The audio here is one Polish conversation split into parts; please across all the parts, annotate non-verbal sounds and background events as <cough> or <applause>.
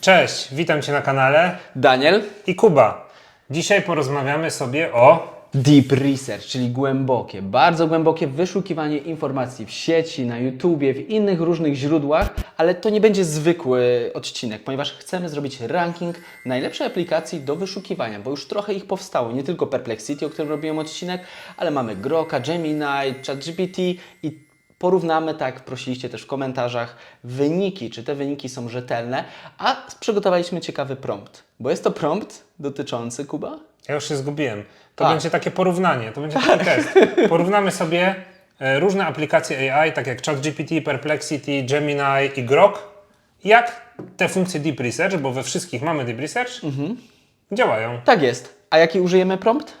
Cześć, witam Cię na kanale Daniel? i Kuba. Dzisiaj porozmawiamy sobie o. Deep Research, czyli głębokie, bardzo głębokie wyszukiwanie informacji w sieci, na YouTubie, w innych różnych źródłach, ale to nie będzie zwykły odcinek, ponieważ chcemy zrobić ranking najlepszych aplikacji do wyszukiwania, bo już trochę ich powstało, nie tylko Perplexity, o którym robiłem odcinek, ale mamy Groka, Gemini, ChatGPT i porównamy, tak prosiliście też w komentarzach, wyniki, czy te wyniki są rzetelne, a przygotowaliśmy ciekawy prompt, bo jest to prompt dotyczący, Kuba? Ja już się zgubiłem. To Tak. będzie takie porównanie, to będzie <laughs> taki test. Porównamy sobie e, różne aplikacje AI, tak jak ChatGPT, Perplexity, Gemini i Grok. Jak te funkcje Deep Research, bo we wszystkich mamy Deep Research, Mhm. działają. Tak jest. A jaki użyjemy prompt?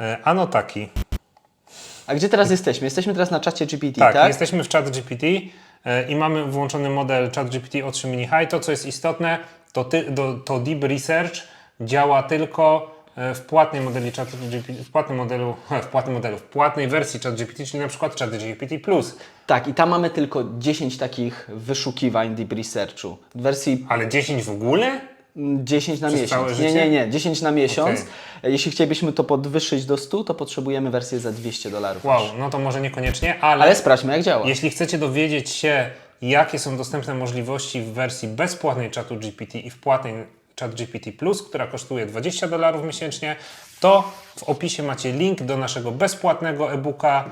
E, Ano taki. A gdzie teraz jesteśmy? Jesteśmy teraz na czacie GPT, Tak, tak? jesteśmy w ChatGPT e, i mamy włączony model ChatGPT o3 Mini High. To, co jest istotne, to, ty, do, to Deep Research działa tylko e, w płatnej modeli ChatGPT, w płatnym modelu, <laughs> w płatnym modelu, w płatnej wersji ChatGPT, czyli na przykład ChatGPT Plus. Tak, i tam mamy tylko 10 takich wyszukiwań Deep Researchu. W wersji Ale 10 w ogóle? Mm, 10 na Przez miesiąc. Nie, nie, nie, 10 na miesiąc. Okej. Jeśli chcielibyśmy to podwyższyć do 100, to potrzebujemy wersję za 200 dolarów. Wow, no to może niekoniecznie, ale, Ale sprawdźmy, jak działa. jeśli chcecie dowiedzieć się, jakie są dostępne możliwości w wersji bezpłatnej czatu GPT i w płatnej ChatGPT Plus, która kosztuje 20 dolarów miesięcznie, to w opisie macie link do naszego bezpłatnego e-booka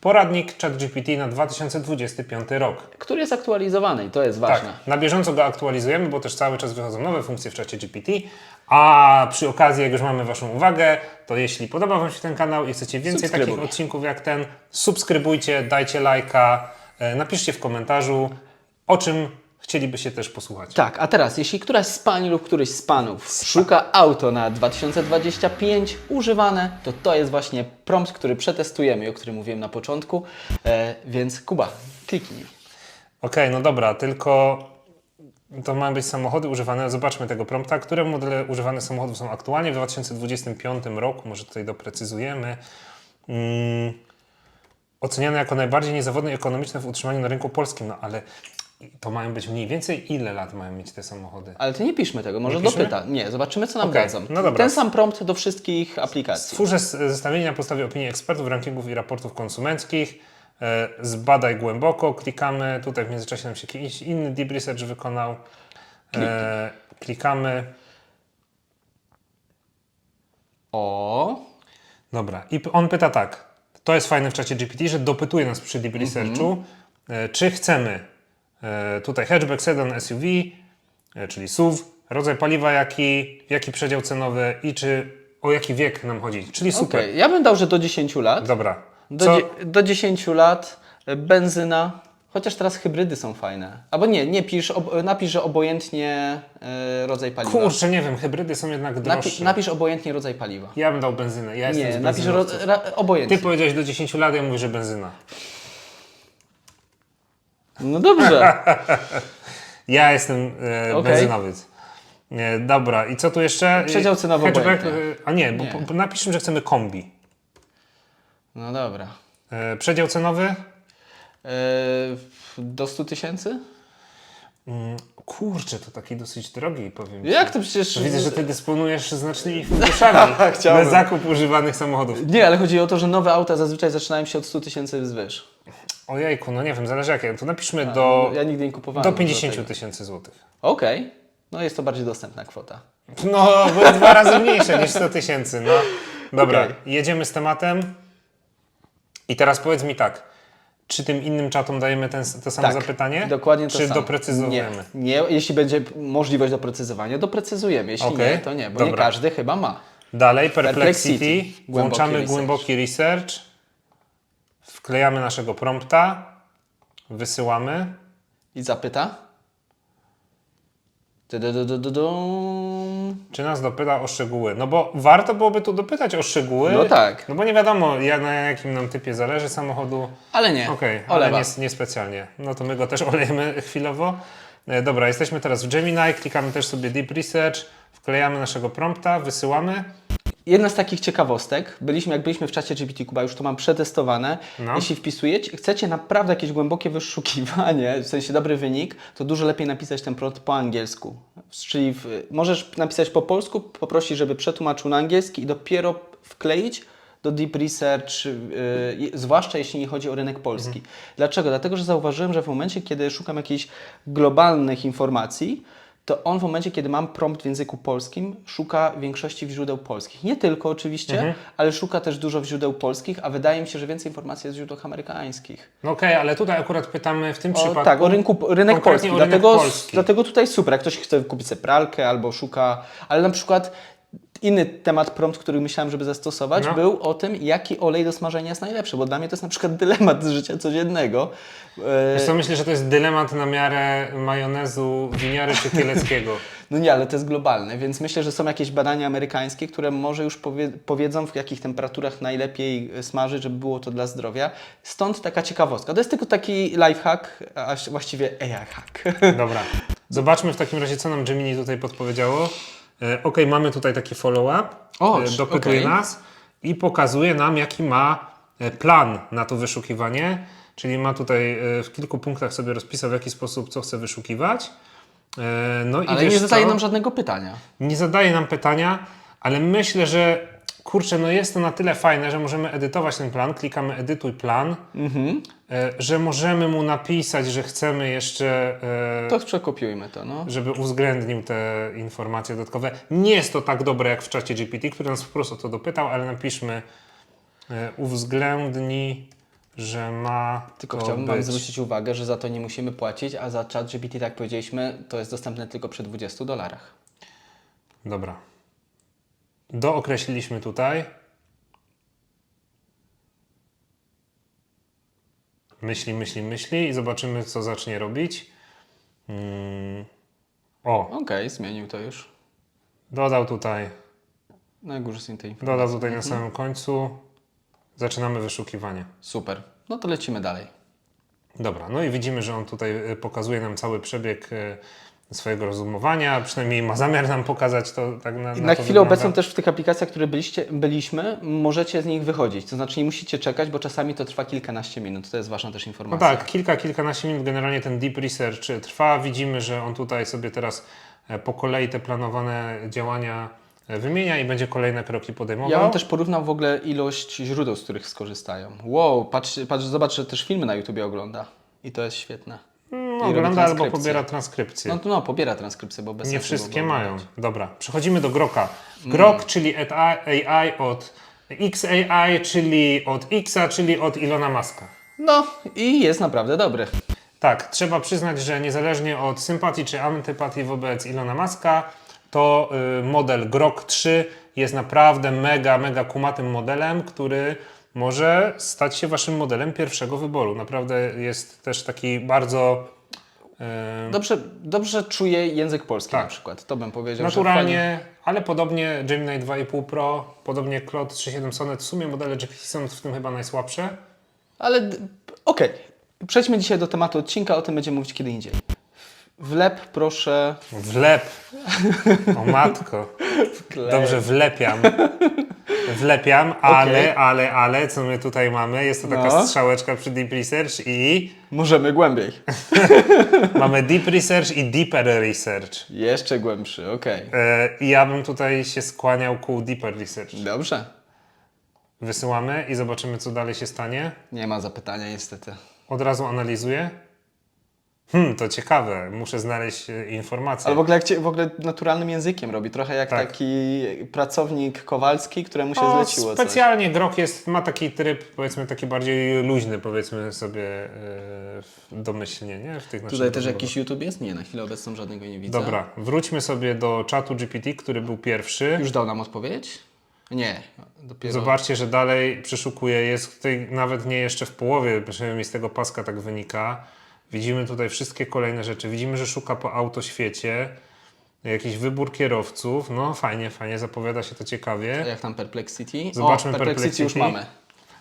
Poradnik ChatGPT na 2025 rok. Który jest aktualizowany i to jest ważne. Tak, na bieżąco go aktualizujemy, bo też cały czas wychodzą nowe funkcje w czacie GPT. A przy okazji, jak już mamy Waszą uwagę, to jeśli podoba Wam się ten kanał i chcecie więcej takich odcinków jak ten, subskrybujcie, dajcie lajka, e, napiszcie w komentarzu, o czym chcielibyście też posłuchać. Tak, a teraz, jeśli któraś z Pań lub któryś z Panów szuka auto na 2025 używane, to to jest właśnie prompt, który przetestujemy i o którym mówiłem na początku. E, więc Kuba, kliknij. Okej, no dobra, tylko to mają być samochody używane. Zobaczmy tego prompta. Które modele używanych samochodów są aktualnie w 2025 roku? Może tutaj doprecyzujemy. Mm, oceniane jako najbardziej niezawodne i ekonomiczne w utrzymaniu na rynku polskim. No ale to mają być mniej więcej ile lat mają mieć te samochody? Ale ty nie piszmy tego, może Nie piszmy? dopyta. Nie, zobaczymy co nam Okej, dadzą. no dobra. Ten sam prompt do wszystkich aplikacji. Stwórz zes- zestawienie na podstawie opinii ekspertów, rankingów i raportów konsumenckich. E, Zbadaj głęboko, klikamy. Tutaj w międzyczasie nam się jakiś inny deep research wykonał. E, klikamy. O, Dobra. I p- on pyta tak. To jest fajne w czacie GPT, że dopytuje nas przy deep researchu, e, czy chcemy tutaj hatchback, sedan, SUV, e, czyli SUV, rodzaj paliwa jaki, jaki przedział cenowy i czy o jaki wiek nam chodzi. Czyli super. okej. Ja bym dał, że do 10 lat. Dobra. Do, do 10 lat e, benzyna, chociaż teraz hybrydy są fajne. Albo nie, nie pisz, ob, napisz, że obojętnie e, rodzaj paliwa. Kurczę, nie wiem, hybrydy są jednak droższe. Napi, napisz obojętnie rodzaj paliwa. Ja bym dał benzynę. Ja jestem Nie, napisz ro, ra, obojętnie. Ty powiedziałeś do 10 lat, ja mówię, że benzyna. No dobrze. <laughs> Ja jestem e, Okej. benzynowiec. E, dobra, i co tu jeszcze? Przedział cenowy Hatchback, e, A nie, bo Nie. po- napiszmy, że chcemy kombi. No dobra. E, przedział cenowy? E, do 100 tysięcy? Kurczę, to taki dosyć drogi, powiem ci. Jak to przecież... Widzę, że ty dysponujesz znacznymi <laughs> funduszami Chciałbym. na zakup używanych samochodów. Nie, ale chodzi o to, że nowe auta zazwyczaj zaczynają się od 100 tysięcy wzwyż. Ojejku, no nie wiem, zależy jakie. To napiszmy do, Ja nigdy nie kupowałem. do dużo 50 tego. tysięcy złotych. Okej. No jest to bardziej dostępna kwota. No, były dwa razy mniejsze niż 100 tysięcy, no. Dobra, Okej. jedziemy z tematem. I teraz powiedz mi tak, czy tym innym czatom dajemy ten, to samo Tak, zapytanie? Dokładnie to Czy samo. doprecyzowujemy? Nie, nie, jeśli będzie możliwość doprecyzowania, doprecyzujemy. Jeśli Okej, nie, to nie, bo nie dobra. każdy chyba ma. Dalej, Perplexity. Perplexity. Głęboki Włączamy research. głęboki research. Wklejamy naszego prompta. Wysyłamy. I zapyta. Czy nas dopyta o szczegóły? No bo warto byłoby tu dopytać o szczegóły. No tak. No bo nie wiadomo, ja- na jakim nam typie zależy samochodu. Ale nie. Okej, ale Olewa. nie, niespecjalnie. No to my go też <laughs> olejemy chwilowo. E, Dobra, jesteśmy teraz w Gemini, klikamy też sobie Deep Research, wklejamy naszego prompta, wysyłamy Jedna z takich ciekawostek, byliśmy, jak byliśmy w czacie GPT Kuba, już to mam przetestowane. No. Jeśli wpisujecie, chcecie naprawdę jakieś głębokie wyszukiwanie, <laughs> w sensie dobry wynik, to dużo lepiej napisać ten prompt po angielsku. Czyli w, możesz napisać po polsku, poprosić, żeby przetłumaczył na angielski i dopiero wkleić do Deep Research, yy, zwłaszcza jeśli nie chodzi o rynek polski. Dlaczego? Dlatego, że zauważyłem, że w momencie, kiedy szukam jakichś globalnych informacji, to on w momencie, kiedy mam prompt w języku polskim, szuka większości źródeł polskich. Nie tylko oczywiście, ale szuka też dużo źródeł polskich, a wydaje mi się, że więcej informacji jest w źródłach amerykańskich. No okej, ale tutaj akurat pytamy w tym O, przypadku. tak, o rynku, rynek polski. o rynek Dlatego, polski. dlatego tutaj super. Jak ktoś chce kupić sobie pralkę albo szuka, ale na przykład inny temat prompt, który myślałem, żeby zastosować, No. był o tym, jaki olej do smażenia jest najlepszy, bo dla mnie to jest na przykład dylemat z życia codziennego. E, Wiesz co, myślę, że to jest dylemat na miarę majonezu winiary czy kieleckiego. <laughs> No nie, ale to jest globalne, więc myślę, że są jakieś badania amerykańskie, które może już powie, powiedzą, w jakich temperaturach najlepiej e, smażyć, żeby było to dla zdrowia. Stąd taka ciekawostka. To jest tylko taki lifehack, a właściwie AI hack. <laughs> Dobra. Zobaczmy w takim razie, co nam Gemini tutaj podpowiedziało. E, ok, mamy tutaj taki follow-up. E, dopytuje okej. nas i pokazuje nam, jaki ma e, plan na to wyszukiwanie. Czyli ma tutaj w kilku punktach sobie rozpisał, w jaki sposób co chce wyszukiwać. No Ale nie zadaje co? nam żadnego pytania. nie zadaje nam pytania, ale myślę, że kurczę, no jest to na tyle fajne, że możemy edytować ten plan, klikamy edytuj plan, e, że możemy mu napisać, że chcemy jeszcze, e, To przekopiujmy to, no. żeby uwzględnił te informacje dodatkowe. Nie jest to tak dobre jak w czacie GPT, który nas po prostu to dopytał, ale napiszmy e, uwzględnij, że ma Tylko chciałbym być. Wam zwrócić uwagę, że za to nie musimy płacić, a za chat GPT, tak jak powiedzieliśmy, to jest dostępne tylko przy 20 dolarach. Dobra. Dookreśliliśmy tutaj. Myśli, myśli, myśli i zobaczymy, co zacznie robić. Mm. O, Okej, zmienił to już. dodał tutaj, Na górze są te informacje. dodał tutaj na samym końcu. Zaczynamy wyszukiwanie. Super. No to lecimy dalej. Dobra, no i widzimy, że on tutaj y, pokazuje nam cały przebieg y, swojego rozumowania, przynajmniej ma zamiar nam pokazać to tak na, na na chwilę wygląda. obecną też w tych aplikacjach, które byliście, byliśmy, możecie z nich wychodzić. To znaczy nie musicie czekać, bo czasami to trwa kilkanaście minut. To jest ważna też No informacja. tak, kilka, kilkanaście minut generalnie ten deep research trwa. Widzimy, że on tutaj sobie teraz e, po kolei te planowane działania e, wymienia i będzie kolejne kroki podejmował. Ja bym też porównał w ogóle ilość źródeł, z których skorzystają. Wow, patrz, patrz zobacz, że też filmy na YouTubie ogląda. I to jest świetne. No, ogląda albo pobiera transkrypcję. No to no, pobiera transkrypcję, bo bez Nie wszystkie mają. Dobra, przechodzimy do Groka. Grok, czyli at AI od XAI, czyli od Xa, czyli od Ilona Muska. No i jest naprawdę dobry. Tak, trzeba przyznać, że niezależnie od sympatii czy antypatii wobec Ilona Muska, to y, model Grok 3 jest naprawdę mega, mega kumatym modelem, który może stać się waszym modelem pierwszego wyboru. Naprawdę jest też taki bardzo y, Dobrze, dobrze czuje język polski Tak. na przykład. To bym powiedział. fajnie- naturalnie, ale podobnie Gemini 2,5 Pro, podobnie Claude 3.7 Sonnet. W sumie modele GPT są w tym chyba najsłabsze. Ale okej, przejdźmy dzisiaj do tematu odcinka, o tym będziemy mówić kiedy indziej. Wlep proszę. Wlep. O matko. <laughs> Dobrze, wlepiam. Wlepiam, ale, ale, ale, co my tutaj mamy? Jest to taka No. strzałeczka przy Deep Research i Możemy głębiej. <laughs> mamy Deep Research i Deeper Research. Jeszcze głębszy, okej. E, I ja bym tutaj się skłaniał ku Deeper Research. Dobrze. Wysyłamy i zobaczymy, co dalej się stanie. Nie ma zapytania niestety. Od razu analizuję. Hmm, to ciekawe. Muszę znaleźć e, informacje. Ale w ogóle, jak cię, w ogóle naturalnym językiem robi, trochę jak Tak. taki pracownik Kowalski, któremu się O, zleciło coś. specjalnie Grok jest, ma taki tryb, powiedzmy, taki bardziej luźny, powiedzmy sobie e, domyślnie, nie? W tych naszych Tutaj też rozmowach. jakiś YouTube jest? Nie, na chwilę obecną żadnego nie widzę. Dobra, wróćmy sobie do czatu GPT, który był pierwszy. Już dał nam odpowiedź? Nie, dopiero. Zobaczcie, że dalej przeszukuje, jest tutaj nawet nie jeszcze w połowie, przynajmniej z tego paska tak wynika. Widzimy tutaj wszystkie kolejne rzeczy. Widzimy, że szuka po autoświecie, jakiś wybór kierowców. No fajnie, fajnie, zapowiada się to ciekawie. Jak tam Perplexity? Zobaczmy o, Perplexity, już Perplexity. mamy.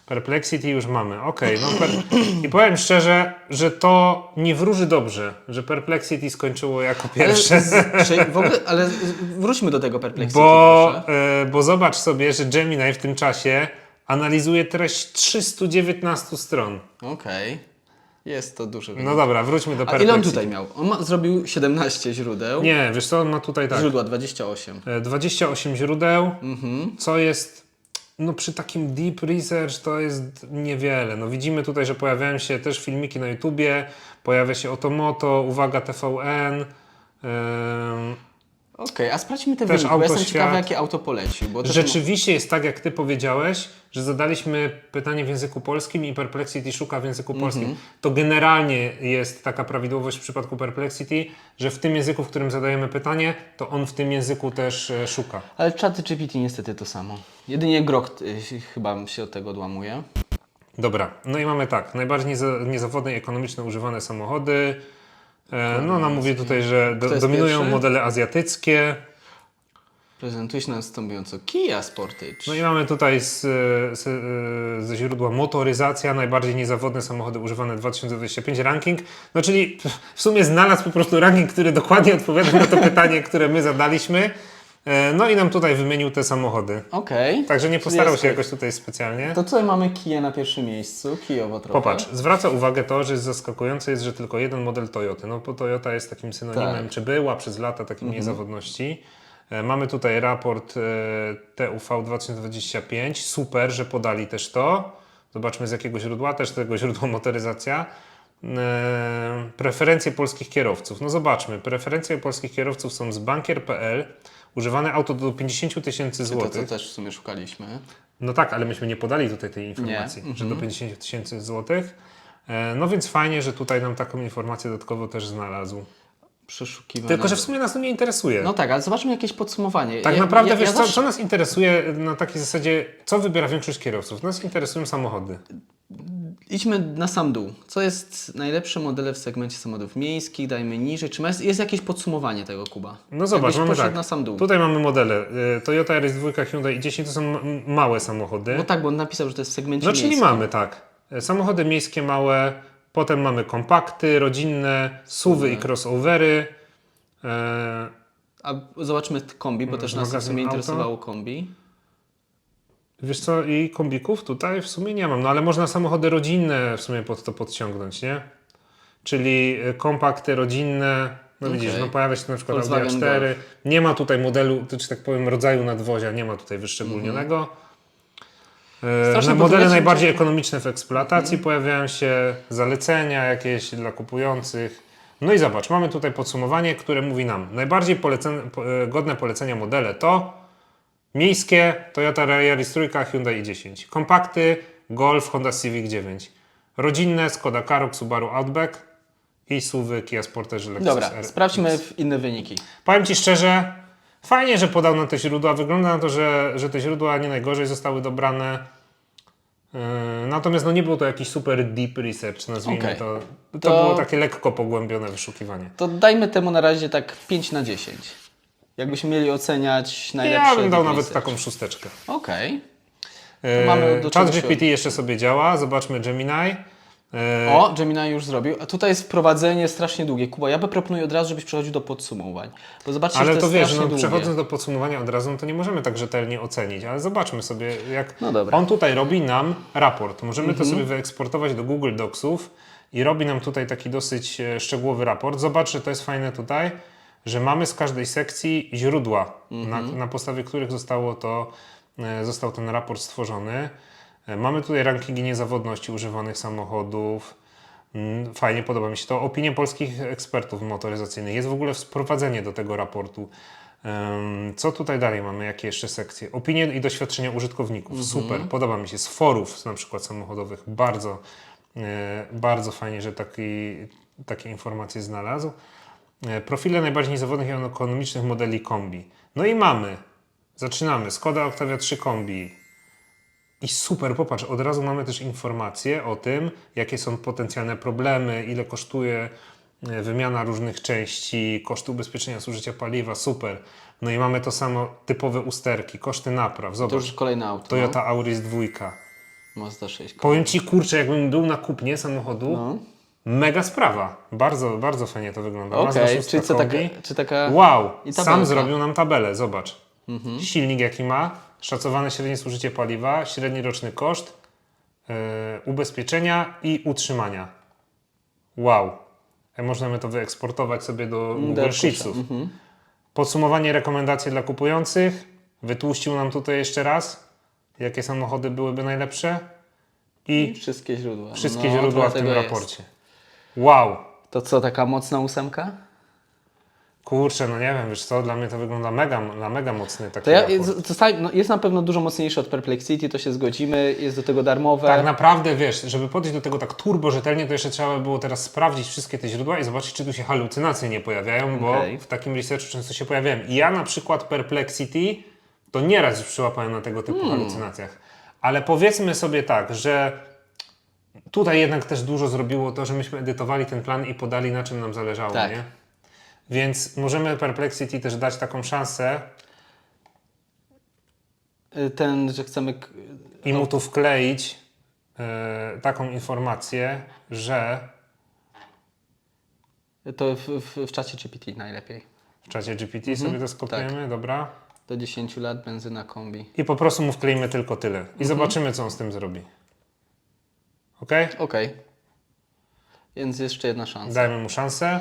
Perplexity już mamy, okej. no per... <clears throat> I powiem szczerze, że to nie wróży dobrze, że Perplexity skończyło jako pierwsze. Ale, z, czy w ogóle, ale wróćmy do tego Perplexity, Bo, e, bo zobacz sobie, że Gemini w tym czasie analizuje treść 319 stron. Okej. Jest to duży wynik. No dobra, wróćmy do A ile on tutaj miał? On ma, zrobił 17 źródeł. Nie, wiesz co, on ma tutaj tak. Źródła 28. e, 28 źródeł, Mhm. co jest no przy takim deep research to jest niewiele. No widzimy tutaj, że pojawiają się też filmiki na YouTubie, pojawia się Otomoto, uwaga TVN, em, Okej, a sprawdźmy te Też wyniki, jestem ciekawy, jakie auto polecił. Bo Rzeczywiście jest tak, jak ty powiedziałeś, że zadaliśmy pytanie w języku polskim i Perplexity szuka w języku polskim. To generalnie jest taka prawidłowość w przypadku Perplexity, że w tym języku, w którym zadajemy pytanie, to on w tym języku też e, szuka. Ale chat GPT niestety to samo. Jedynie Grok y, chyba się od tego odłamuje. Dobra, no i mamy tak, najbardziej nieza- niezawodne i ekonomiczne używane samochody. E, no nam mówi tutaj, że do, dominują pierwszy? modele azjatyckie. Prezentuje się następująco Kia Sportage. No i mamy tutaj z, z, e, ze źródła motoryzacja, najbardziej niezawodne samochody używane 2025 ranking. No czyli w sumie znalazł po prostu ranking, który dokładnie odpowiada na to <laughs> pytanie, które my zadaliśmy. E, No i nam tutaj wymienił te samochody. Okej. Także nie postarał jest się jakoś tutaj specjalnie. To tutaj mamy Kia na pierwszym miejscu, Kijowo trochę. Popatrz, zwraca uwagę to, że jest zaskakujące jest, że tylko jeden model Toyoty. No bo Toyota jest takim synonimem, Tak. czy była przez lata takiej niezawodności. E, Mamy tutaj raport e, TUV 2025. Super, że podali też to. Zobaczmy z jakiego źródła, też tego źródła <laughs> motoryzacja. E, Preferencje polskich kierowców. No zobaczmy, preferencje polskich kierowców są z bankier.pl. Używane auto do 50 tysięcy To, co złotych. też w sumie szukaliśmy. No tak, ale myśmy nie podali tutaj tej informacji, Nie. że do 50 tysięcy złotych. E, No więc fajnie, że tutaj nam taką informację dodatkowo też znalazł. Przeszukiwane. Tylko, że w sumie nas to nie interesuje. No tak, ale zobaczmy jakieś podsumowanie. tak Ja- naprawdę, ja, wiesz, ja co, zawsze- co nas interesuje na takiej zasadzie, co wybiera większość kierowców? Nas interesują samochody. Idźmy na sam dół. Co jest najlepsze modele w segmencie samochodów miejskich? Dajmy niżej. Czy jest, jest jakieś podsumowanie tego, Kuba? No zobacz, Jakbyś mamy tak. na sam dół. Tutaj mamy modele. e, Toyota RS2, Hyundai i10 to są m- małe samochody. No tak, bo on napisał, że to jest w segmencie No czyli miejskim. mamy tak. e, Samochody miejskie małe, potem mamy kompakty, rodzinne, SUVy i crossovery. E, A zobaczmy kombi, bo też nas w magazyn sumie auto. interesowało kombi. Wiesz co, i kombików tutaj w sumie nie mam, no ale można samochody rodzinne w sumie pod to podciągnąć, nie? Czyli y, kompakty rodzinne, no Okej. widzisz, no pojawia się tu na przykład Audi Volkswagen A4, nie ma tutaj modelu, to, czy tak powiem, rodzaju nadwozia, nie ma tutaj wyszczególnionego. E, Strasznie Na modele podoba się najbardziej mi- ekonomiczne w eksploatacji pojawiają się zalecenia jakieś dla kupujących. No i zobacz, mamy tutaj podsumowanie, które mówi nam, najbardziej polecene, po- e, godne polecenia modele to Miejskie Toyota Yaris trójka, Hyundai i10. Kompakty Golf, Honda Civic 9. Rodzinne Skoda Karoq, Subaru Outback i SUVy Kia Sportage Lexus Dobra, RX. sprawdźmy inne wyniki. Powiem Ci szczerze, fajnie, że podał nam te źródła. Wygląda na to, że, że te źródła nie najgorzej zostały dobrane. Yy, natomiast no nie było to jakiś super deep research, nazwijmy Okej. to. To, To- było takie lekko pogłębione wyszukiwanie. To dajmy temu na razie tak 5 na 10. Jakbyśmy mieli oceniać najlepsze. Ja bym dał nawet taką szósteczkę. Okej. Mamy do Chat GPT jeszcze sobie działa. Zobaczmy Gemini. Yy, O, Gemini już zrobił. A tutaj jest wprowadzenie strasznie długie. Kuba, ja by proponuję od razu, żebyś przechodził do podsumowań. Bo zobaczcie, Ale że to, to wiesz, no, przechodząc do podsumowania od razu, no to nie możemy tak rzetelnie ocenić, ale zobaczmy sobie, jak No dobra. on tutaj robi nam raport. Możemy Mhm. to sobie wyeksportować do Google Docsów i robi nam tutaj taki dosyć e, szczegółowy raport. Zobacz, że to jest fajne tutaj, że mamy z każdej sekcji źródła, na, Mhm. na podstawie których zostało to, e, został ten raport stworzony. E, Mamy tutaj rankingi niezawodności używanych samochodów. Mm, Fajnie, podoba mi się to. Opinie polskich ekspertów motoryzacyjnych. Jest w ogóle wprowadzenie do tego raportu. Co tutaj dalej mamy? Jakie jeszcze sekcje? Opinie i doświadczenia użytkowników. Super, podoba mi się. Z forów na przykład samochodowych. Bardzo, e, bardzo fajnie, że taki, takie informacje znalazł. E, Profile najbardziej niezawodnych i ekonomicznych modeli kombi. No i mamy. Zaczynamy. Skoda Octavia 3 kombi. I super, popatrz, od razu mamy też informacje o tym, jakie są potencjalne problemy, ile kosztuje e, wymiana różnych części, koszty ubezpieczenia zużycia paliwa, super. No i mamy to samo, typowe usterki, koszty napraw, To zobacz. już kolejne auto. Toyota Auris 2. Mazda 6. Powiem Ci, kurczę, jakbym był na kupnie samochodu, No. Mega sprawa. Bardzo, bardzo fajnie to wygląda. Okej, 6 czyli co taka, czy taka... Wow, I sam zrobił nam tabelę, zobacz. Mhm. Silnik jaki ma, szacowane średnie zużycie paliwa, średni roczny koszt, yy, ubezpieczenia i utrzymania. Wow. E, Możemy to wyeksportować sobie do Google arkusza, Sheetsów. mhm. Podsumowanie rekomendacji dla kupujących. Wytłuścił nam tutaj jeszcze raz, jakie samochody byłyby najlepsze i Wszystkie źródła. wszystkie No, źródła w tym dlatego jest. Wow. To co, taka mocna ósemka? Kurczę, no nie wiem, wiesz co, dla mnie to wygląda mega, na mega mocny taki To ja, zostań- no, jest na pewno dużo mocniejszy od Perplexity, to się zgodzimy, jest do tego darmowe. Tak naprawdę, wiesz, żeby podejść do tego tak turbo rzetelnie, to jeszcze trzeba by było teraz sprawdzić wszystkie te źródła i zobaczyć, czy tu się halucynacje nie pojawiają, bo w takim researchu często się pojawiają. I ja na przykład Perplexity to nieraz już przyłapałem na tego typu Hmm. halucynacjach. Ale powiedzmy sobie tak, że tutaj jednak też dużo zrobiło to, że myśmy edytowali ten plan i podali na czym nam zależało, Tak. nie? Więc możemy Perplexity też dać taką szansę Y, Ten, że chcemy... i mu tu wkleić e, taką informację, że To w, w, w czacie GPT najlepiej. w czacie GPT sobie to skopiujemy, dobra? Do 10 lat benzyna kombi. I po prostu mu wkleimy tylko tyle. I zobaczymy, co on z tym zrobi. Ok? Okej. Więc jeszcze jedna szansa. Dajmy mu szansę.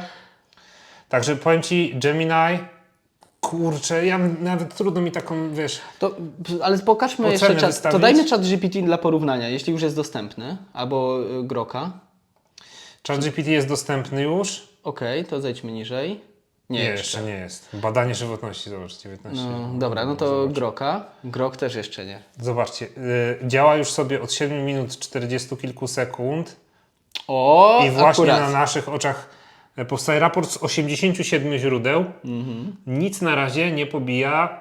Także powiem Ci, Gemini, kurczę, ja nawet trudno mi taką, wiesz, To, ale pokażmy jeszcze czat, to wystawić? dajmy czat GPT dla porównania, jeśli już jest dostępny, albo y, Groka. ChatGPT jest dostępny już. Okej, to zejdźmy niżej. Nie, Nie, jeszcze. nie jest. Badanie żywotności, zobacz, 19. No, dobra, no to Groka. Grok też jeszcze nie. Zobaczcie, y, działa już sobie od 7 minut 40 kilku sekund. O, I właśnie akurat. na naszych oczach e, powstaje raport z 87 źródeł. Mhm. Nic na razie nie pobija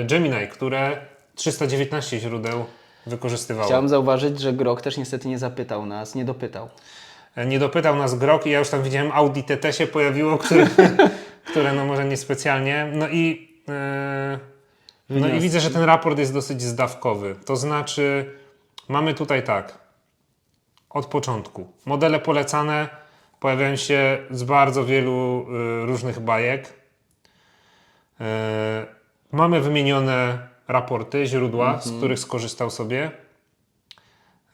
e, Gemini, które 319 źródeł wykorzystywało. Chciałem zauważyć, że Grok też niestety nie zapytał nas, nie dopytał. E, Nie dopytał nas Grok i ja już tam widziałem Audi TT się pojawiło, które, <laughs> które no może niespecjalnie. No i, e, no i widzę, że ten raport jest dosyć zdawkowy. To znaczy mamy tutaj tak, od początku. Modele polecane pojawiają się z bardzo wielu y, różnych bajek. E, mamy wymienione raporty, źródła, z których skorzystał sobie.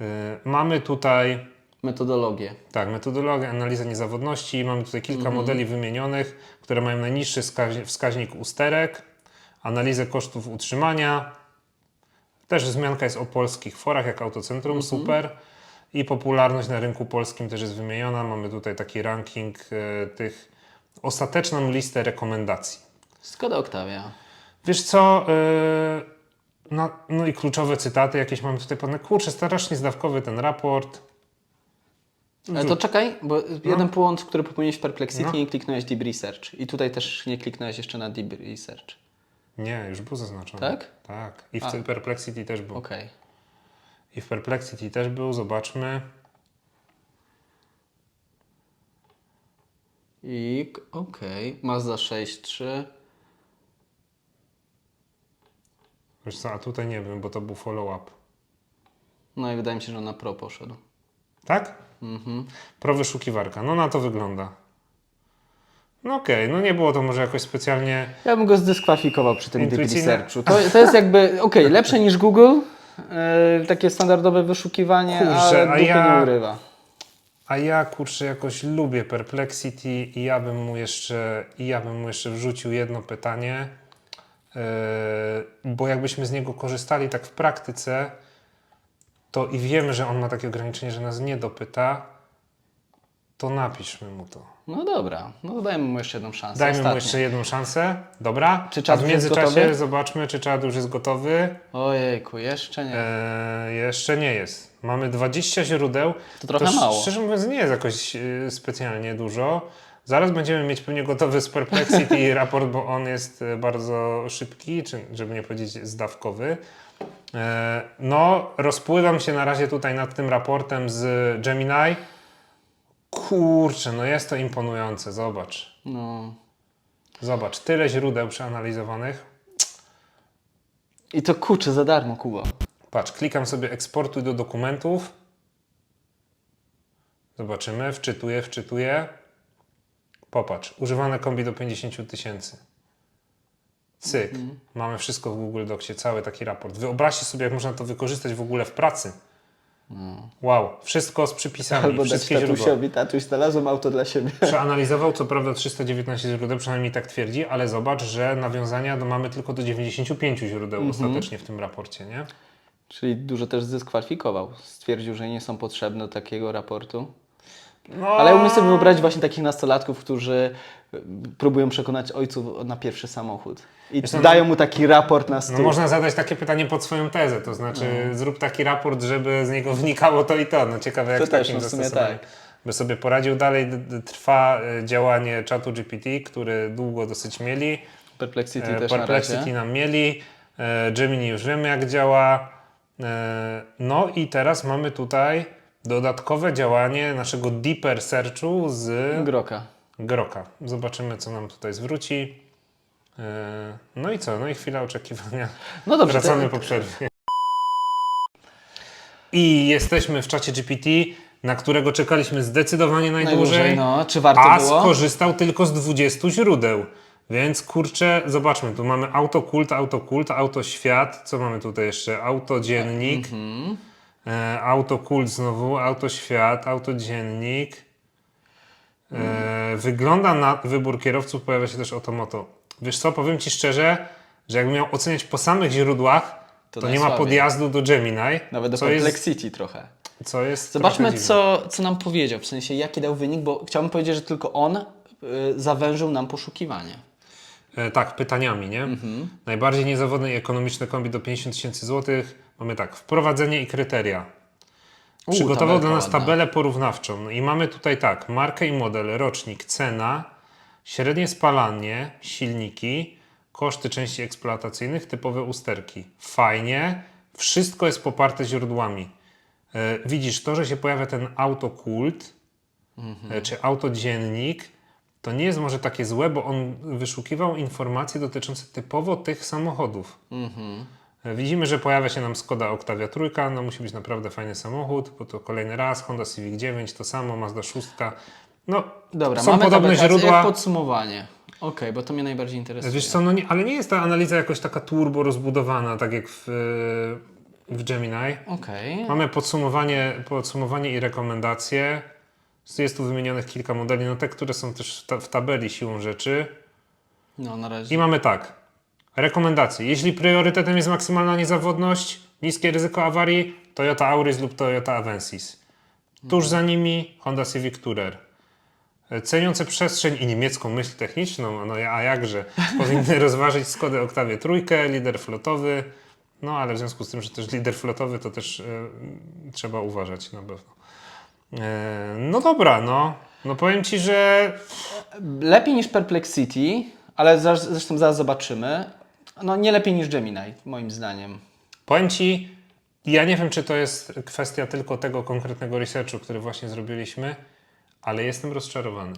E, mamy tutaj Metodologię. tak, metodologię, analizę niezawodności. Mamy tutaj kilka modeli wymienionych, które mają najniższy wskaź- wskaźnik usterek, analizę kosztów utrzymania. Też wzmianka jest o polskich forach, jak Autocentrum, super. I popularność na rynku polskim też jest wymieniona. Mamy tutaj taki ranking e, tych, ostateczną listę rekomendacji. Skoda Octavia. Wiesz co, no, no i kluczowe cytaty jakieś mamy tutaj podane. Kurczę, strasznie zdawkowy ten raport. Ale to czekaj, bo No. jeden błąd, który popełniłeś w Perplexity, nie kliknąłeś Deep Research. I tutaj też nie kliknąłeś jeszcze na Deep Research. Nie, już był zaznaczony. Tak? Tak. I w A. tym Perplexity też był. Okej. I w Perplexity też był, zobaczmy. I k- okej. Mazda 6.3. Wiesz co, a tutaj nie wiem, bo to był follow-up. No i wydaje mi się, że on na Pro poszedł. Tak? Mhm. Pro wyszukiwarka. No na to wygląda. No okej, no nie było to może jakoś specjalnie... Ja bym go zdyskwalifikował przy tym Deep. Researchu. To, to jest jakby, okej, <laughs> lepsze niż Google. e, takie standardowe wyszukiwanie, Kurczę, ale a ja- nie urywa. A ja kurczę jakoś lubię Perplexity i ja bym mu jeszcze, i ja bym mu jeszcze wrzucił jedno pytanie, yy, bo jakbyśmy z niego korzystali tak w praktyce, to i wiemy, że on ma takie ograniczenie, że nas nie dopyta, to napiszmy mu to. No dobra, no dajmy mu jeszcze jedną szansę. Dajmy mu jeszcze jedną szansę, dobra? Czy A czat w już jest międzyczasie gotowy? zobaczmy, czy czat już jest gotowy. Ojejku, jeszcze nie. E, jeszcze nie jest. Mamy 20 źródeł. To trochę sz- mało. Szczerze mówiąc, nie jest jakoś e, specjalnie dużo. Zaraz będziemy mieć pewnie gotowy z Perplexity <laughs> raport, bo on jest e, bardzo szybki, czy żeby nie powiedzieć zdawkowy. E, no, rozpływam się na razie tutaj nad tym raportem z Gemini. Kurczę, no jest to imponujące. Zobacz. No. Zobacz, tyle źródeł przeanalizowanych. I to kurczę za darmo, Kuba. Patrz, klikam sobie eksportuj do dokumentów. Zobaczymy, wczytuję, wczytuję. Popatrz, używane kombi do 50 000 tysięcy. Cyk. Mamy wszystko w Google Docsie, cały taki raport. Wyobraźcie sobie, jak można to wykorzystać w ogóle w pracy. Wow, wszystko z przypisami, Albo dać wszystkie źródła. tatusiowi, tatuś, znalazłem auto dla siebie. <laughs> Przeanalizował co prawda 319 źródeł, przynajmniej tak twierdzi, ale zobacz, że nawiązania do, mamy tylko do 95 źródeł Mhm. ostatecznie w tym raporcie, nie? Czyli dużo też zdyskwalifikował. Stwierdził, że nie są potrzebne takiego raportu. No, Ale umiem sobie wyobrazić właśnie takich nastolatków, którzy y, próbują przekonać ojców na pierwszy samochód. I Wiesz co, dają mu taki raport na stół. No można zadać takie pytanie pod swoją tezę, to znaczy zrób taki raport, żeby z niego <laughs> wnikało to i to. No ciekawe jak To takim no zastosowaniem tak. by sobie poradził. Dalej trwa e, działanie czatu GPT, który długo dosyć mieli. Perplexity E, też na Perplexity razie. nam mieli, e, Gemini już wiemy jak działa. E, No i teraz mamy tutaj dodatkowe działanie naszego deeper searchu z Groka. Groka. Zobaczymy co nam tutaj zwróci. E, No i co? No i chwila oczekiwania. No dobrze, Wracamy to- po przerwie. I jesteśmy w czacie GPT, na którego czekaliśmy zdecydowanie najdłużej. najdłużej, no. Czy warto a było? skorzystał tylko z 20 źródeł. Więc kurczę, zobaczmy, tu mamy autokult, autokult, autoświat, co mamy tutaj jeszcze? Autodziennik, Mhm. e, autokult znowu, autoświat, autodziennik. E, wygląda na wybór kierowców, pojawia się też Otomoto. Wiesz co, powiem Ci szczerze, że jakbym miał oceniać po samych źródłach, to, To nie ma podjazdu do Gemini, Nawet do co, jest, trochę. co jest Zobaczmy, co, co nam powiedział, w sensie jaki dał wynik, bo chciałbym powiedzieć, że tylko on y, zawężył nam poszukiwanie. E, tak, pytaniami, nie? Mhm. Najbardziej niezawodne i ekonomiczne kombi do 50 tysięcy złotych. Mamy tak, wprowadzenie i kryteria. U, Przygotował dla nas ładna. tabelę porównawczą. No I mamy tutaj tak, markę i model, rocznik, cena, średnie spalanie, silniki, koszty części eksploatacyjnych, typowe usterki. Fajnie, wszystko jest poparte źródłami. E, widzisz, to, że się pojawia ten autokult, e, czy autodziennik, to nie jest może takie złe, bo on wyszukiwał informacje dotyczące typowo tych samochodów. E, Widzimy, że pojawia się nam Skoda Octavia trójka, no musi być naprawdę fajny samochód, bo to kolejny raz, Honda Civic 9 to samo, Mazda 6. No, Dobra, są mamy podobne tabelkę, źródła. Podsumowanie. Okej, bo to mnie najbardziej interesuje. Wiesz co, no nie, ale nie jest ta analiza jakoś taka turbo rozbudowana, tak jak w, w Gemini. Okej. Mamy podsumowanie, podsumowanie i rekomendacje. Jest tu wymienionych kilka modeli, no te, które są też w, ta, w tabeli siłą rzeczy. No na razie. I mamy tak. Rekomendacje. Jeśli priorytetem jest maksymalna niezawodność, niskie ryzyko awarii, Toyota Auris lub Toyota Avensis. Tuż za nimi Honda Civic Tourer. Ceniące przestrzeń i niemiecką myśl techniczną, no a jakże, powinny <laughs> rozważyć Skodę Octavia trójkę, lider flotowy. No ale w związku z tym, że też lider flotowy, to też e, trzeba uważać na pewno. E, no dobra, no. No powiem Ci, że Lepiej niż Perplexity, ale zaraz- zresztą zaraz zobaczymy. No nie lepiej niż Gemini, moim zdaniem. Powiem Ci, ja nie wiem, czy to jest kwestia tylko tego konkretnego researchu, który właśnie zrobiliśmy, ale jestem rozczarowany.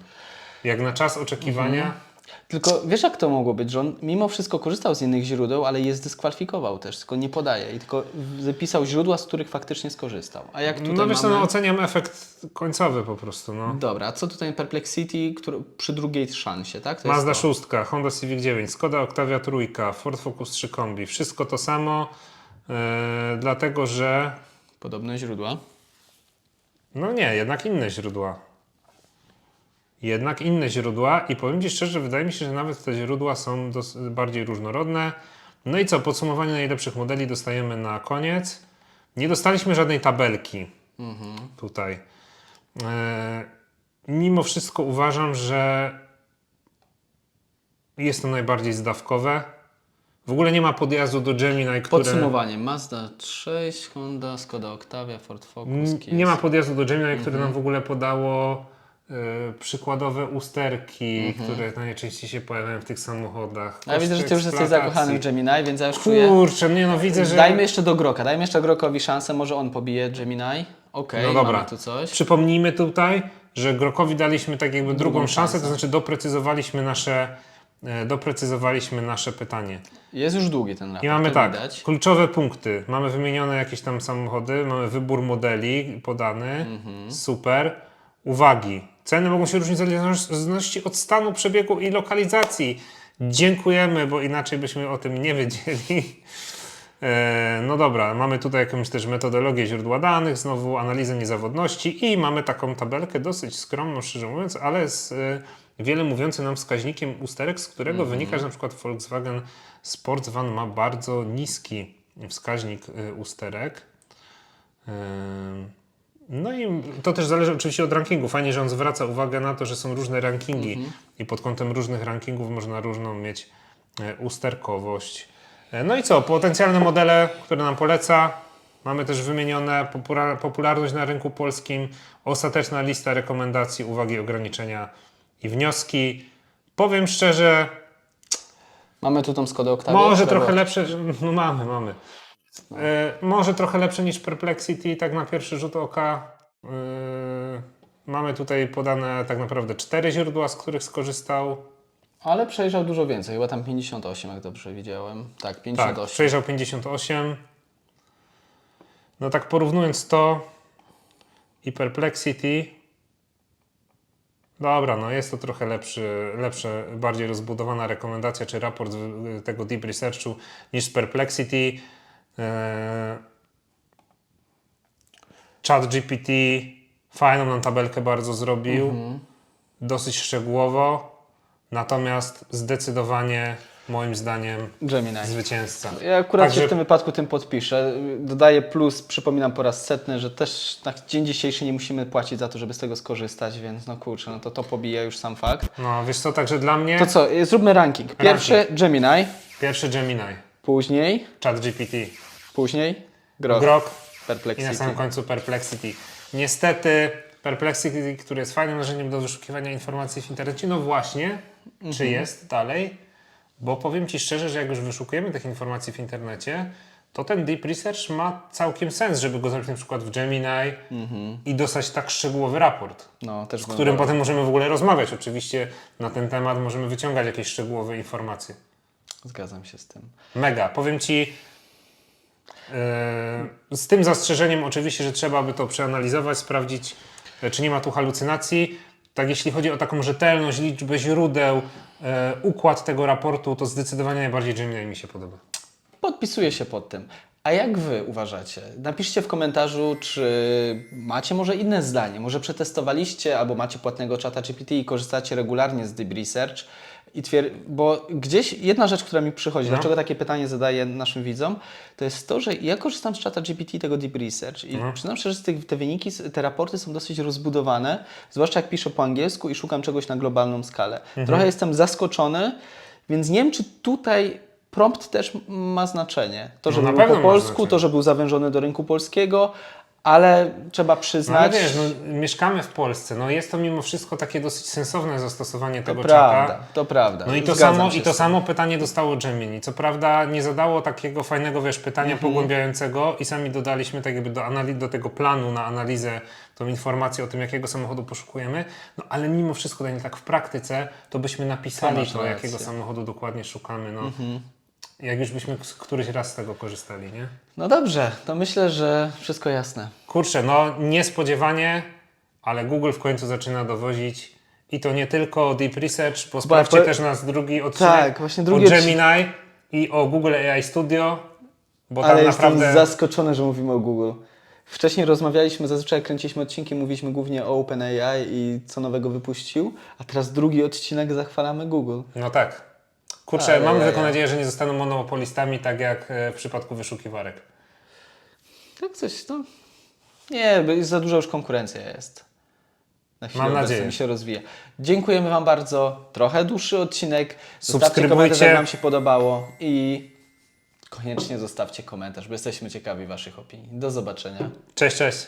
Jak na czas oczekiwania, Tylko wiesz jak to mogło być, że on mimo wszystko korzystał z innych źródeł, ale je zdyskwalifikował też, tylko nie podaje i tylko zapisał źródła, z których faktycznie skorzystał. A jak tutaj no wiesz co, mamy... no, oceniam efekt końcowy po prostu. No. Dobra, a co tutaj Perplexity który, przy drugiej szansie, tak? To Mazda to. 6, Honda Civic 9, Skoda Octavia trójka, Ford Focus 3 Kombi, wszystko to samo, e, dlatego że Podobne źródła. No nie, jednak inne źródła. Jednak inne źródła i powiem Ci szczerze, wydaje mi się, że nawet te źródła są bardziej różnorodne. No i co, podsumowanie najlepszych modeli dostajemy na koniec. Nie dostaliśmy żadnej tabelki tutaj. E, mimo wszystko uważam, że jest to najbardziej zdawkowe. W ogóle nie ma podjazdu do Gemini, które... Podsumowanie. Mazda 6, Honda, Skoda Octavia, Ford Focus, Kia Nie ma podjazdu do Gemini, które Mhm. nam w ogóle podało przykładowe usterki, Mhm. które najczęściej się pojawiają w tych samochodach. A ja widzę, że Ty już jesteś zakochany w Gemini, więc ja już czuję... Kurczę, nie no widzę, że... Dajmy jeszcze do Groka, dajmy jeszcze Grokowi szansę, może on pobije Gemini. Okej, No dobra. tu coś. Przypomnijmy tutaj, że Grokowi daliśmy tak jakby drugą, Drugą szansę, szansę. to znaczy doprecyzowaliśmy nasze e, doprecyzowaliśmy nasze pytanie. Jest już długi ten raport, I mamy tak, widać. kluczowe punkty. Mamy wymienione jakieś tam samochody, mamy wybór modeli podany, Mhm. super. Uwagi, ceny mogą się różnić w zależności od stanu przebiegu i lokalizacji. Dziękujemy, bo inaczej byśmy o tym nie wiedzieli. E, No dobra, mamy tutaj jakąś też metodologię źródła danych, znowu analizę niezawodności i mamy taką tabelkę dosyć skromną, szczerze mówiąc, ale z e, wiele mówiącym nam wskaźnikiem usterek, z którego wynika, że na przykład Volkswagen Sportsvan ma bardzo niski wskaźnik e, usterek. No i to też zależy oczywiście od rankingu. Fajnie, że on zwraca uwagę na to, że są różne rankingi i pod kątem różnych rankingów można różną mieć e, usterkowość. E, No i co? Potencjalne modele, które nam poleca. Mamy też wymienione popularność na rynku polskim, ostateczna lista rekomendacji, uwagi, ograniczenia i wnioski. Powiem szczerze, Mamy tu tą Skodę Octavia? może trochę lepsze, no mamy, mamy. E, może trochę lepsze niż Perplexity, tak na pierwszy rzut oka. E, mamy tutaj podane tak naprawdę cztery źródła, z których skorzystał. Ale przejrzał dużo więcej, chyba tam 58, jak dobrze widziałem. Tak, Tak, 58. przejrzał 58. No tak porównując to i Perplexity, dobra, no jest to trochę lepszy, lepsze, bardziej rozbudowana rekomendacja czy raport tego Deep Researchu niż Perplexity. Eee, Chat GPT fajną nam tabelkę bardzo zrobił, dosyć szczegółowo, natomiast zdecydowanie moim zdaniem Gemini. zwycięzca. Ja akurat Także- się w tym wypadku tym podpiszę. Dodaję plus, przypominam po raz setny, że też na dzień dzisiejszy nie musimy płacić za to, żeby z tego skorzystać, więc no kurczę, no to to pobija już sam fakt. No wiesz co, także dla mnie To co, y, zróbmy ranking. Pierwszy Gemini, pierwszy Gemini, później, Chat GPT, później Grok, Grok i na Perplexity. samym końcu Perplexity. Niestety Perplexity, który jest fajnym narzędziem do wyszukiwania informacji w internecie, no właśnie, czy jest dalej? Bo powiem Ci szczerze, że jak już wyszukujemy tych informacji w internecie, to ten deep research ma całkiem sens, żeby go zrobić na przykład w Gemini i dostać tak szczegółowy raport. No, z którym potem możemy w ogóle rozmawiać. Oczywiście na ten temat możemy wyciągać jakieś szczegółowe informacje. Zgadzam się z tym. Mega. Powiem Ci, z tym zastrzeżeniem oczywiście, że trzeba by to przeanalizować, sprawdzić, e, czy nie ma tu halucynacji. Tak, jeśli chodzi o taką rzetelność, liczbę źródeł, e, układ tego raportu, to zdecydowanie najbardziej Gemini mi się podoba. Podpisuję się pod tym. A jak Wy uważacie? Napiszcie w komentarzu, czy macie może inne zdanie. Może przetestowaliście albo macie płatnego czata GPT i korzystacie regularnie z Deep Research. I twier- bo gdzieś jedna rzecz, która mi przychodzi, No. dlaczego takie pytanie zadaję naszym widzom, to jest to, że ja korzystam z czata GPT tego Deep Research i No. przyznam szczerze, że te, te wyniki, te raporty są dosyć rozbudowane, zwłaszcza jak piszę po angielsku i szukam czegoś na globalną skalę. Mhm. Trochę jestem zaskoczony, więc nie wiem, czy tutaj prompt też ma znaczenie. To, że No był po polsku, to, że był zawężony do rynku polskiego, ale trzeba No przyznać, wiesz, no, mieszkamy w Polsce, no jest to mimo wszystko takie dosyć sensowne zastosowanie to tego prawda, czata. to prawda. No i to, Zgadzam samo, i to samo pytanie dostało Gemini. Co prawda nie zadało takiego fajnego wiesz, pytania Mhm. pogłębiającego i sami dodaliśmy tak jakby do, do tego planu na analizę tą informację o tym, jakiego samochodu poszukujemy. No ale mimo wszystko, tak w praktyce, to byśmy napisali To to, jakiego samochodu dokładnie szukamy. No. Mhm. Jak już byśmy któryś raz z tego korzystali, nie? No dobrze, to myślę, że wszystko jasne. Kurczę, no niespodziewanie, ale Google w końcu zaczyna dowozić i to nie tylko Deep Research, bo sprawdźcie też nasz drugi odcinek Tak, właśnie drugi o Gemini i o Google AI Studio, bo tam Ale jestem naprawdę... zaskoczony, że mówimy o Google. Wcześniej rozmawialiśmy, zazwyczaj kręciliśmy odcinki, mówiliśmy głównie o OpenAI i co nowego wypuścił, a teraz drugi odcinek zachwalamy Google. No tak. Kurczę, Ale mam tylko nadzieję, że nie zostaną monopolistami, tak jak e, w przypadku wyszukiwarek. Tak coś, no... Nie, za duża już konkurencja jest. Na chwilę Mam nadzieję. mi się rozwija. Dziękujemy Wam bardzo. Trochę dłuższy odcinek. Zostawcie Subskrybujcie. komentarz, jak Wam się podobało i koniecznie zostawcie komentarz, bo jesteśmy ciekawi Waszych opinii. Do zobaczenia. Cześć, cześć.